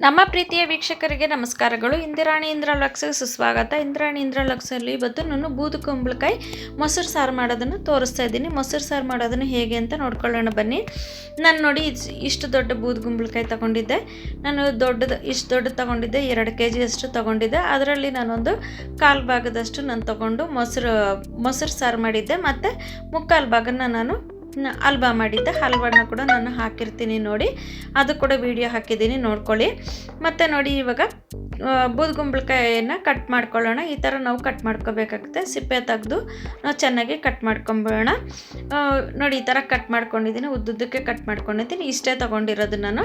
ನಮ್ಮ ಪ್ರೀತಿಯ ವೀಕ್ಷಕರಿಗೆ ನಮಸ್ಕಾರಗಳು. ಇಂದಿರಾಣಿ ಇಂದ್ರ ಲಕ್ಸ್ಗೆ ಸುಸ್ವಾಗತ. ಇಂದಿರಾಣಿ ಇಂದ್ರ ಲಕ್ಸಲ್ಲಿ ಇವತ್ತು ನಾನು ಬೂದು ಕುಂಬಳಕಾಯಿ ಮೊಸರು ಸಾರು ಮಾಡೋದನ್ನು ತೋರಿಸ್ತಾ ಇದ್ದೀನಿ. ಮೊಸರು ಸಾರು ಮಾಡೋದನ್ನು ಹೇಗೆ ಅಂತ ನೋಡ್ಕೊಳ್ಳೋಣ ಬನ್ನಿ. ನಾನು ನೋಡಿ ಇಷ್ಟು ದೊಡ್ಡ ಬೂದು ಕುಂಬಳಕಾಯಿ ತಗೊಂಡಿದ್ದೆ. ನಾನು ದೊಡ್ಡದು ಇಷ್ಟು ದೊಡ್ಡದು ತಗೊಂಡಿದ್ದೆ. ಎರಡು ಕೆ ಜಿಯಷ್ಟು ತಗೊಂಡಿದ್ದೆ. ಅದರಲ್ಲಿ ನಾನೊಂದು ಕಾಲು ಭಾಗದಷ್ಟು ನಾನು ತಗೊಂಡು ಮೊಸರು ಮೊಸರು ಸಾರು ಮಾಡಿದ್ದೆ. ಮತ್ತು ಮುಕ್ಕಾಲು ಭಾಗನ ನಾನು ಹಲ್ವಾ ಮಾಡಿದ್ದೆ ಹಲ್ವಾನ ಕೂಡ ನಾನು ಹಾಕಿರ್ತೀನಿ ನೋಡಿ. ಅದು ಕೂಡ ವಿಡಿಯೋ ಹಾಕಿದ್ದೀನಿ, ನೋಡ್ಕೊಳ್ಳಿ. ಮತ್ತು ನೋಡಿ ಇವಾಗ ಬೂದುಗುಂಬಳಕಾಯನ್ನು ಕಟ್ ಮಾಡ್ಕೊಳ್ಳೋಣ. ಈ ಥರ ನಾವು ಕಟ್ ಮಾಡ್ಕೋಬೇಕಾಗುತ್ತೆ. ಸಿಪ್ಪೆ ತೆಗೆದು ನಾವು ಚೆನ್ನಾಗಿ ಕಟ್ ಮಾಡ್ಕೊಂಬಿಡೋಣ ನೋಡಿ ಈ ಥರ ಕಟ್ ಮಾಡ್ಕೊಂಡಿದ್ದೀನಿ. ಉದ್ದುದ್ದಕ್ಕೆ ಕಟ್ ಮಾಡ್ಕೊಂಡಿದ್ದೀನಿ. ಇಷ್ಟೇ ತೊಗೊಂಡಿರೋದು ನಾನು.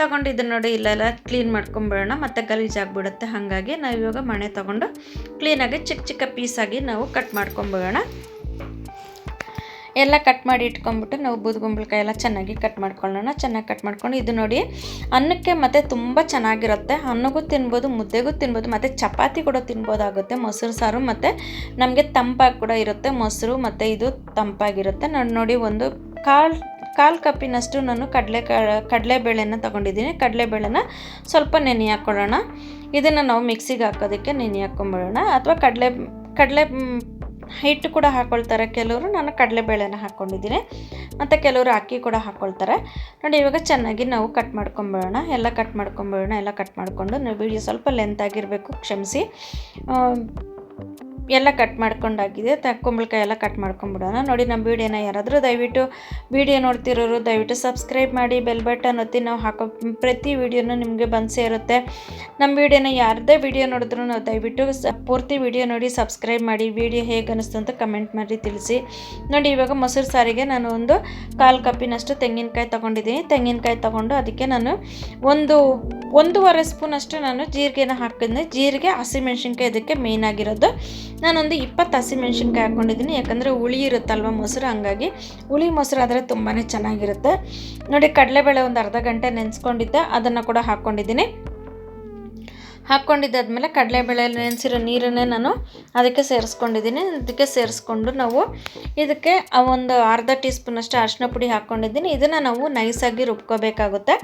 ತೊಗೊಂಡಿದ್ದು ನೋಡಿ ಇಲ್ಲೆಲ್ಲ ಕ್ಲೀನ್ ಮಾಡ್ಕೊಂಬಿಡೋಣ ಮತ್ತು ಗಲೀಜಾಗ್ಬಿಡುತ್ತೆ ಹಾಗಾಗಿ ನಾವು ಇವಾಗ ಮಣೆ ತೊಗೊಂಡು ಕ್ಲೀನಾಗಿ ಚಿಕ್ಕ ಚಿಕ್ಕ ಪೀಸಾಗಿ ನಾವು ಕಟ್ ಮಾಡ್ಕೊಂಬಿಡೋಣ ಎಲ್ಲ ಕಟ್ ಮಾಡಿ ಇಟ್ಕೊಂಡ್ಬಿಟ್ಟು ನಾವು ಬೂದುಗುಂಬಳಕಾಯಿ ಎಲ್ಲ ಚೆನ್ನಾಗಿ ಕಟ್ ಮಾಡ್ಕೊಳ್ಳೋಣ. ಚೆನ್ನಾಗಿ ಕಟ್ ಮಾಡ್ಕೊಂಡು ಇದು ನೋಡಿ, ಅನ್ನಕ್ಕೆ ಮತ್ತು ತುಂಬ ಚೆನ್ನಾಗಿರುತ್ತೆ. ಅನ್ನಗೂ ತಿನ್ಬೋದು, ಮುದ್ದೆಗೂ ತಿನ್ಬೋದು, ಮತ್ತು ಚಪಾತಿ ಕೂಡ ತಿನ್ಬೋದಾಗುತ್ತೆ. ಮೊಸರು, ಸಾರು ಮತ್ತು ನಮಗೆ ತಂಪಾಗಿ ಕೂಡ ಇರುತ್ತೆ. ಮೊಸರು ಮತ್ತು ಇದು ತಂಪಾಗಿರುತ್ತೆ. ನಾನು ನೋಡಿ ಒಂದು ಕಾಲು ಕಾಲು ಕಪ್ಪಿನಷ್ಟು ನಾನು ಕಡಲೆ ಕಡಲೆಬೇಳೆನ ತೊಗೊಂಡಿದ್ದೀನಿ. ಕಡಲೆಬೇಳೆನ ಸ್ವಲ್ಪ ನೆನೆ ಹಾಕ್ಕೊಳ್ಳೋಣ ಇದನ್ನು ನಾವು ಮಿಕ್ಸಿಗೆ ಹಾಕೋದಕ್ಕೆ ನೆನೆ ಹಾಕ್ಕೊಂಬಿಡೋಣ ಅಥವಾ ಕಡಲೆ ಕಡಲೆ ಹಿಟ್ಟು ಕೂಡ ಹಾಕ್ಕೊಳ್ತಾರೆ ಕೆಲವರು ನಾನು ಕಡಲೆಬೇಳೆನ ಹಾಕ್ಕೊಂಡಿದ್ದೀನಿ ಮತ್ತು ಕೆಲವರು ಅಕ್ಕಿ ಕೂಡ ಹಾಕ್ಕೊಳ್ತಾರೆ ನೋಡಿ, ಇವಾಗ ಚೆನ್ನಾಗಿ ನಾವು ಕಟ್ ಮಾಡ್ಕೊಂಬಿಡೋಣ ಎಲ್ಲ ಕಟ್ ಮಾಡ್ಕೊಂಬಿಡೋಣ ಎಲ್ಲ ಕಟ್ ಮಾಡಿಕೊಂಡು ನಾವು ವೀಡಿಯೋ ಸ್ವಲ್ಪ ಲೆಂತ್ ಆಗಿರಬೇಕು, ಕ್ಷಮಿಸಿ. ಎಲ್ಲ ಕಟ್ ಮಾಡ್ಕೊಂಡಾಗಿದೆ. ತ, ಕುಂಬಳಕಾಯಿ ಎಲ್ಲ ಕಟ್ ಮಾಡ್ಕೊಂಬಿಡೋಣ ನೋಡಿ, ನಮ್ಮ ವೀಡಿಯೋನ ಯಾರಾದರೂ ದಯವಿಟ್ಟು ವೀಡಿಯೋ ನೋಡ್ತಿರೋರು ದಯವಿಟ್ಟು ಸಬ್ಸ್ಕ್ರೈಬ್ ಮಾಡಿ ಬೆಲ್ ಬಟನ್ ಒತ್ತಿ ನಾವು ಹಾಕೋ ಪ್ರತಿ ವೀಡಿಯೋನೂ ನಿಮಗೆ ಬಂದು ಸೇರುತ್ತೆ ನಮ್ಮ ವೀಡಿಯೋನ ಯಾರದೇ ವೀಡಿಯೋ ನೋಡಿದ್ರು ನಾವು ದಯವಿಟ್ಟು ಪೂರ್ತಿ ವೀಡಿಯೋ ನೋಡಿ ಸಬ್ಸ್ಕ್ರೈಬ್ ಮಾಡಿ, ವೀಡಿಯೋ ಹೇಗೆ ಅನ್ನಿಸ್ತು ಅಂತ ಕಮೆಂಟ್ ಮಾಡಿ ತಿಳಿಸಿ. ನೋಡಿ, ಇವಾಗ ಮೊಸರು ಸಾರಿಗೆ ನಾನು ಒಂದು ಕಾಲು ಕಪ್ಪಿನಷ್ಟು ತೆಂಗಿನಕಾಯಿ ತೊಗೊಂಡಿದ್ದೀನಿ. ತೆಂಗಿನಕಾಯಿ ತೊಗೊಂಡು ಅದಕ್ಕೆ ನಾನು ಒಂದು, ಒಂದೂವರೆ ಸ್ಪೂನಷ್ಟು ನಾನು ಜೀರಿಗೆನ ಹಾಕಿದ್ದೆ ಜೀರಿಗೆ ಹಸಿಮೆಣ್ಸಿನ್ಕಾಯಿ ಇದಕ್ಕೆ ಮೇಯ್ನ್ ಆಗಿರೋದು. ನಾನೊಂದು ಇಪ್ಪತ್ತು ಹಸಿಮೆಣ್ಸಿನ್ಕಾಯಿ ಹಾಕ್ಕೊಂಡಿದ್ದೀನಿ ಯಾಕಂದರೆ ಹುಳಿ ಇರುತ್ತಲ್ವ ಮೊಸರು, ಹಂಗಾಗಿ ಹುಳಿ ಮೊಸರು ಆದರೆ ತುಂಬಾ ಚೆನ್ನಾಗಿರುತ್ತೆ. ನೋಡಿ, ಕಡಲೆಬೇಳೆ ಒಂದು ಅರ್ಧ ಗಂಟೆ ನೆನೆಸ್ಕೊಂಡಿದ್ದೆ, ಅದನ್ನು ಕೂಡ ಹಾಕ್ಕೊಂಡಿದ್ದೀನಿ ಹಾಕ್ಕೊಂಡಿದ್ದಾದ್ಮೇಲೆ ಕಡಲೆಬೇಳೆ ನೆನೆಸಿರೋ ನೀರನ್ನೇ ನಾನು ಅದಕ್ಕೆ ಸೇರಿಸ್ಕೊಂಡಿದ್ದೀನಿ. ಅದಕ್ಕೆ ಸೇರಿಸ್ಕೊಂಡು ನಾವು ಇದಕ್ಕೆ ಆ ಒಂದು ಅರ್ಧ ಟೀ ಸ್ಪೂನಷ್ಟು ಅರಿಶಿನ ಪುಡಿ ಹಾಕ್ಕೊಂಡಿದ್ದೀನಿ ಇದನ್ನು ನಾವು ನೈಸಾಗಿ ರುಬ್ಕೋಬೇಕಾಗುತ್ತೆ.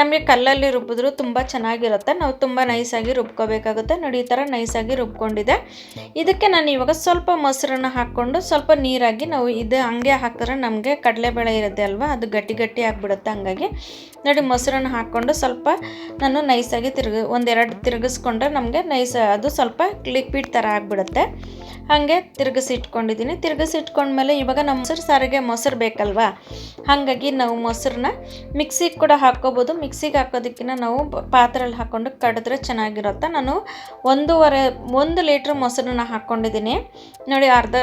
ನಮಗೆ ಕಲ್ಲಲ್ಲಿ ರುಬ್ಬಿದ್ರು ತುಂಬ ಚೆನ್ನಾಗಿರುತ್ತೆ. ನಾವು ತುಂಬ ನೈಸಾಗಿ ರುಬ್ಕೋಬೇಕಾಗುತ್ತೆ. ನೋಡಿ, ಈ ಥರ ನೈಸಾಗಿ ರುಬ್ಕೊಂಡಿದೆ. ಇದಕ್ಕೆ ನಾನು ಇವಾಗ ಸ್ವಲ್ಪ ಮೊಸರನ್ನ ಹಾಕ್ಕೊಂಡು ಸ್ವಲ್ಪ ನೀರಾಗಿ ನಾವು ಇದು ಹಂಗೆ ಹಾಕಿದ್ರೆ ನಮಗೆ ಕಡಲೆಬೇಳೆ ಇರುತ್ತೆ ಅಲ್ವಾ? ಅದು ಗಟ್ಟಿ ಗಟ್ಟಿ ಆಗಿಬಿಡುತ್ತೆ ಹಂಗಾಗಿ. ನೋಡಿ, ಮೊಸರನ್ನ ಹಾಕ್ಕೊಂಡು ಸ್ವಲ್ಪ ನಾನು ನೈಸಾಗಿ ತಿರುಗಿ ಒಂದೆರಡು ತಿರುಗಿಸ್ಕೊಂಡ್ರೆ ನಮಗೆ ನೈಸ್, ಅದು ಸ್ವಲ್ಪ ಲಿಕ್ವಿಡ್ ಥರ ಆಗಿಬಿಡುತ್ತೆ. ಹಾಗೆ ತಿರುಗಿಸಿ ಇಟ್ಕೊಂಡಿದ್ದೀನಿ ತಿರುಗಿಸಿ ಇಟ್ಕೊಂಡ್ಮೇಲೆ ಇವಾಗ ನಮ್ಮ ಮೊಸರು ಸಾರಿಗೆ ಮೊಸರು ಬೇಕಲ್ವಾ? ಹಾಗಾಗಿ ನಾವು ಮೊಸರನ್ನ ಮಿಕ್ಸಿಗೆ ಕೂಡ ಹಾಕ್ಕೋಬೋದು. ಮಿಕ್ಸಿಗೆ ಹಾಕೋದಕ್ಕಿಂತ ನಾವು ಪಾತ್ರೆಯಲ್ಲಿ ಹಾಕ್ಕೊಂಡು ಕಡಿದ್ರೆ ಚೆನ್ನಾಗಿರುತ್ತೆ. ನಾನು ಒಂದೂವರೆ, ಒಂದು ಲೀಟ್ರ್ ಮೊಸರನ್ನ ಹಾಕ್ಕೊಂಡಿದ್ದೀನಿ. ನೋಡಿ, ಅರ್ಧ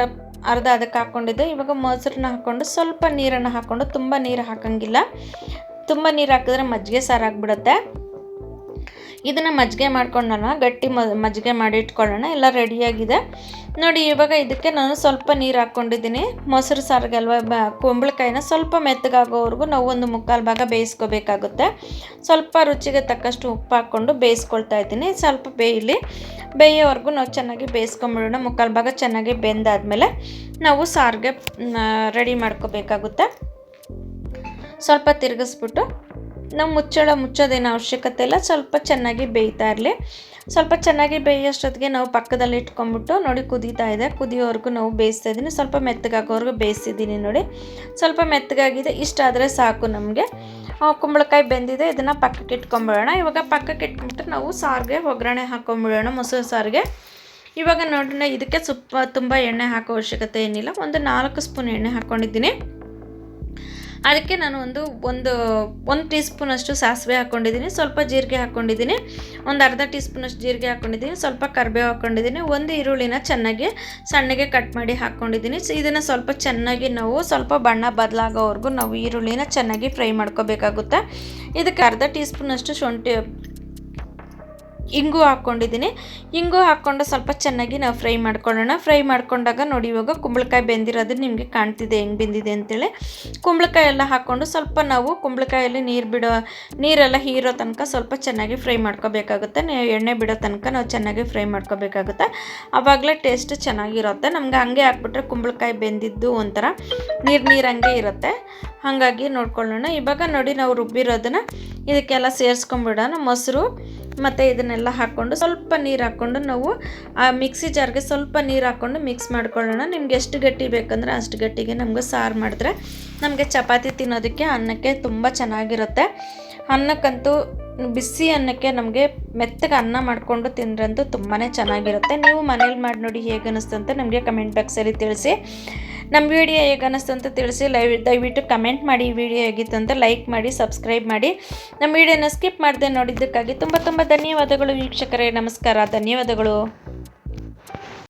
ಅರ್ಧ ಅದಕ್ಕೆ ಹಾಕ್ಕೊಂಡಿದ್ದೆ. ಇವಾಗ ಮೊಸರನ್ನ ಹಾಕ್ಕೊಂಡು ಸ್ವಲ್ಪ ನೀರನ್ನು ಹಾಕ್ಕೊಂಡು ತುಂಬ ನೀರು ಹಾಕಂಗಿಲ್ಲ. ತುಂಬ ನೀರು ಹಾಕಿದ್ರೆ ಮಜ್ಜಿಗೆ ಸಾರು ಆಗಿಬಿಡುತ್ತೆ ಇದನ್ನು ಮಜ್ಜಿಗೆ ಮಾಡ್ಕೊಂಡೋಣ ಗಟ್ಟಿ ಮಜ್ಜಿಗೆ ಮಾಡಿ ಇಟ್ಕೊಳ್ಳೋಣ ಎಲ್ಲ ರೆಡಿಯಾಗಿದೆ ನೋಡಿ, ಇವಾಗ ಇದಕ್ಕೆ ನಾನು ಸ್ವಲ್ಪ ನೀರು ಹಾಕ್ಕೊಂಡಿದ್ದೀನಿ. ಮೊಸರು ಸಾರಿಗೆ ಅಲ್ವಾ ಬ, ಕುಂಬಳಕಾಯಿನ ಸ್ವಲ್ಪ ಮೆತ್ತಗಾಗೋವರೆಗೂ ನಾವು ಒಂದು ಮುಕ್ಕಾಲು ಭಾಗ ಬೇಯಿಸ್ಕೋಬೇಕಾಗುತ್ತೆ. ಸ್ವಲ್ಪ ರುಚಿಗೆ ತಕ್ಕಷ್ಟು ಉಪ್ಪು ಹಾಕ್ಕೊಂಡು ಬೇಯಿಸ್ಕೊಳ್ತಾ ಇದ್ದೀನಿ. ಸ್ವಲ್ಪ ಬೇಯಲಿ. ಬೇಯೋವರೆಗೂ ನಾವು ಚೆನ್ನಾಗಿ ಬೇಯಿಸ್ಕೊಂಬಿಡೋಣ. ಮುಕ್ಕಾಲು ಭಾಗ ಚೆನ್ನಾಗಿ ಬೆಂದಾದಮೇಲೆ ನಾವು ಸಾರಿಗೆ ರೆಡಿ ಮಾಡ್ಕೋಬೇಕಾಗುತ್ತೆ. ಸ್ವಲ್ಪ ತಿರುಗಿಸ್ಬಿಟ್ಟು ನಾವು ಮುಚ್ಚಳ ಮುಚ್ಚೋದೇನು ಅವಶ್ಯಕತೆ ಇಲ್ಲ. ಸ್ವಲ್ಪ ಚೆನ್ನಾಗಿ ಬೇಯ್ತಾ ಇರಲಿ. ಸ್ವಲ್ಪ ಚೆನ್ನಾಗಿ ಬೇಯೋಷ್ಟೊತ್ತಿಗೆ ನಾವು ಪಕ್ಕದಲ್ಲಿ ಇಟ್ಕೊಂಡ್ಬಿಟ್ಟು ನೋಡಿ ಕುದೀತಾ ಇದೆ. ಕುದಿಯೋವರೆಗೂ ನಾವು ಬೇಯಿಸ್ತಾ ಇದ್ದೀನಿ ಸ್ವಲ್ಪ ಮೆತ್ತಗಾಗೋವರೆಗೂ ಬೇಯಿಸಿದ್ದೀನಿ ನೋಡಿ. ಸ್ವಲ್ಪ ಮೆತ್ತಗಾಗಿದೆ. ಇಷ್ಟಾದರೆ ಸಾಕು ನಮಗೆ. ಕುಂಬಳಕಾಯಿ ಬೆಂದಿದೆ. ಇದನ್ನು ಪಕ್ಕಕ್ಕೆ ಇಟ್ಕೊಂಬಿಡೋಣ ಇವಾಗ ಪಕ್ಕಕ್ಕೆ ಇಟ್ಕೊಂಬಿಟ್ಟು ನಾವು ಸಾರಿಗೆ ಒಗ್ಗರಣೆ ಹಾಕೊಂಬಿಡೋಣ ಮೊಸರು ಸಾರಿಗೆ. ಇವಾಗ ನೋಡೋಣ ಇದಕ್ಕೆ ಸುಪ್ಪ, ತುಂಬ ಎಣ್ಣೆ ಹಾಕೋ ಅವಶ್ಯಕತೆ ಏನಿಲ್ಲ. ಒಂದು ನಾಲ್ಕು ಸ್ಪೂನ್ ಎಣ್ಣೆ ಹಾಕ್ಕೊಂಡಿದ್ದೀನಿ ಅದಕ್ಕೆ ನಾನು ಒಂದು ಒಂದು ಒಂದು ಟೀ ಸ್ಪೂನಷ್ಟು ಸಾಸಿವೆ ಹಾಕ್ಕೊಂಡಿದ್ದೀನಿ, ಸ್ವಲ್ಪ ಜೀರಿಗೆ ಹಾಕ್ಕೊಂಡಿದ್ದೀನಿ, ಒಂದು ಅರ್ಧ ಟೀ ಸ್ಪೂನಷ್ಟು ಜೀರಿಗೆ ಹಾಕ್ಕೊಂಡಿದ್ದೀನಿ, ಸ್ವಲ್ಪ ಕರಿಬೇವು ಹಾಕ್ಕೊಂಡಿದ್ದೀನಿ, ಒಂದು ಈರುಳ್ಳಿನ ಚೆನ್ನಾಗಿ ಸಣ್ಣಗೆ ಕಟ್ ಮಾಡಿ ಹಾಕ್ಕೊಂಡಿದ್ದೀನಿ. ಸೊ, ಇದನ್ನು ಸ್ವಲ್ಪ ಚೆನ್ನಾಗಿ ನಾವು, ಸ್ವಲ್ಪ ಬಣ್ಣ ಬದಲಾಗೋವರೆಗೂ ನಾವು ಈರುಳ್ಳಿನ ಚೆನ್ನಾಗಿ ಫ್ರೈ ಮಾಡ್ಕೋಬೇಕಾಗುತ್ತೆ. ಇದಕ್ಕೆ ಅರ್ಧ ಟೀ ಸ್ಪೂನಷ್ಟು ಶುಂಠಿ ಇಂಗು ಹಾಕ್ಕೊಂಡಿದ್ದೀನಿ. ಇಂಗು ಹಾಕ್ಕೊಂಡು ಸ್ವಲ್ಪ ಚೆನ್ನಾಗಿ ನಾವು ಫ್ರೈ ಮಾಡ್ಕೊಳ್ಳೋಣ. ಫ್ರೈ ಮಾಡ್ಕೊಂಡಾಗ ನೋಡಿ ಇವಾಗ ಕುಂಬಳಕಾಯಿ ಬೆಂದಿರೋದು ನಿಮಗೆ ಕಾಣ್ತಿದೆ, ಹೆಂಗೆ ಬೆಂದಿದೆ ಅಂತೇಳಿ. ಕುಂಬಳಕಾಯಿ ಎಲ್ಲ ಹಾಕ್ಕೊಂಡು ಸ್ವಲ್ಪ ನಾವು ಕುಂಬಳಕಾಯಲ್ಲಿ ನೀರು ಬಿಡೋ, ನೀರೆಲ್ಲ ಹೀರೋ ತನಕ ಸ್ವಲ್ಪ ಚೆನ್ನಾಗಿ ಫ್ರೈ ಮಾಡ್ಕೋಬೇಕಾಗುತ್ತೆ. ಎಣ್ಣೆ ಬಿಡೋ ತನಕ ನಾವು ಚೆನ್ನಾಗಿ ಫ್ರೈ ಮಾಡ್ಕೋಬೇಕಾಗುತ್ತೆ. ಆವಾಗಲೇ ಟೇಸ್ಟ್ ಚೆನ್ನಾಗಿರುತ್ತೆ. ನಮ್ಗೆ ಹಂಗೆ ಹಾಕ್ಬಿಟ್ರೆ ಕುಂಬಳಕಾಯಿ ಬೆಂದಿದ್ದು ಒಂಥರ ನೀರು ನೀರು ಹಂಗೆ ಇರುತ್ತೆ. ಹಾಗಾಗಿ ನೋಡ್ಕೊಳ್ಳೋಣ. ಇವಾಗ ನೋಡಿ ನಾವು ರುಬ್ಬಿರೋದನ್ನು ಇದಕ್ಕೆಲ್ಲ ಸೇರಿಸ್ಕೊಂಬಿಡೋಣ. ಮೊಸರು ಮತ್ತು ಇದನ್ನೆಲ್ಲ ಹಾಕ್ಕೊಂಡು ಸ್ವಲ್ಪ ನೀರು ಹಾಕ್ಕೊಂಡು ನಾವು, ಆ ಮಿಕ್ಸಿ ಜಾರ್ಗೆ ಸ್ವಲ್ಪ ನೀರು ಹಾಕ್ಕೊಂಡು ಮಿಕ್ಸ್ ಮಾಡ್ಕೊಳ್ಳೋಣ. ನಿಮ್ಗೆ ಎಷ್ಟು ಗಟ್ಟಿ ಬೇಕಂದ್ರೆ ಅಷ್ಟು ಗಟ್ಟಿಗೆ ನಮಗೆ ಸಾರು ಮಾಡಿದ್ರೆ ನಮಗೆ ಚಪಾತಿ ತಿನ್ನೋದಕ್ಕೆ ಅನ್ನಕ್ಕೆ ತುಂಬ ಚೆನ್ನಾಗಿರುತ್ತೆ. ಅನ್ನಕ್ಕಂತೂ ಬಿಸಿ ಅನ್ನಕ್ಕೆ ನಮಗೆ ಮೆತ್ತಗೆ ಅನ್ನ ಮಾಡಿಕೊಂಡು ತಿಂದ್ರಂತೂ ತುಂಬಾ ಚೆನ್ನಾಗಿರುತ್ತೆ. ನೀವು ಮನೇಲಿ ಮಾಡಿ ನೋಡಿ ಹೇಗೆ ಅನ್ನಿಸ್ತು ಅಂತ ನಮಗೆ ಕಮೆಂಟ್ ಬಾಕ್ಸಲ್ಲಿ ತಿಳಿಸಿ. ನಮ್ಮ ವಿಡಿಯೋ ಹೇಗೆ ಅನ್ನಿಸ್ತು ಅಂತ ತಿಳಿಸಿ ಲೈವ್ ದಯವಿಟ್ಟು ಕಮೆಂಟ್ ಮಾಡಿ ಈ ವಿಡಿಯೋ ಹೇಗಿತ್ತು ಅಂತ ಲೈಕ್ ಮಾಡಿ ಸಬ್ಸ್ಕ್ರೈಬ್ ಮಾಡಿ. ನಮ್ಮ ವಿಡಿಯೋನ ಸ್ಕಿಪ್ ಮಾಡದೆ ನೋಡಿದ್ದಕ್ಕಾಗಿ ತುಂಬ ತುಂಬ ಧನ್ಯವಾದಗಳು ವೀಕ್ಷಕರೇ. ನಮಸ್ಕಾರ, ಧನ್ಯವಾದಗಳು.